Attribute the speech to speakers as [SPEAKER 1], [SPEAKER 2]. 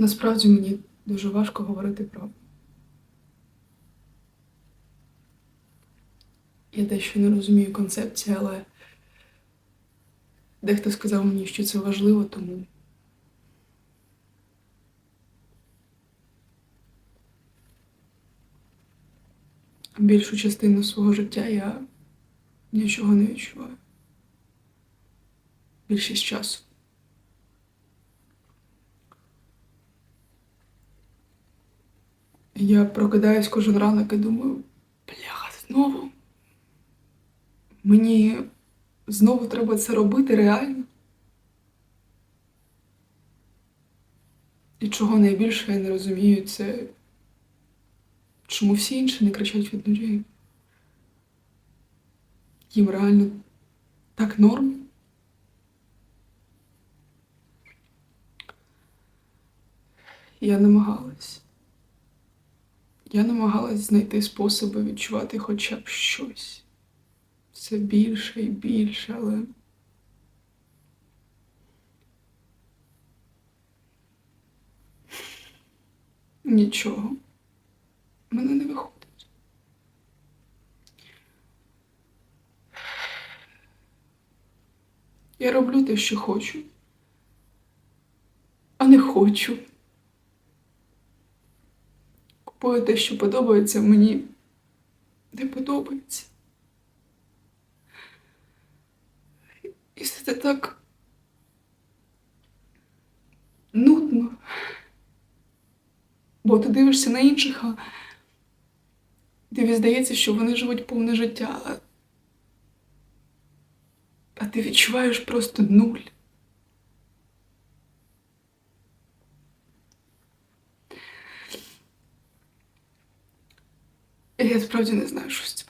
[SPEAKER 1] Насправді мені дуже важко говорити правду. Я дещо не розумію концепції, але дехто сказав мені, що це важливо, тому. Більшу частину свого життя я нічого не відчуваю. Більшість часу. Я прокидаюсь кожен ранок і думаю, бляха, знову. Мені знову треба це робити реально. І чого найбільше я не розумію, це чому всі інші не кричать від ножей. Їм реально так норм. Я намагалась. Я намагалась знайти способи відчувати хоча б щось. Все більше і більше, але. Нічого. Мене не виходить. Я роблю те, що хочу, а не хочу. Купую те, що подобається, мені не подобається. І все це так нудно. Бо ти дивишся на інших, а тобі здається, що вони живуть повне життя, а ти відчуваєш просто нуль. Я справді не знаю, що з цим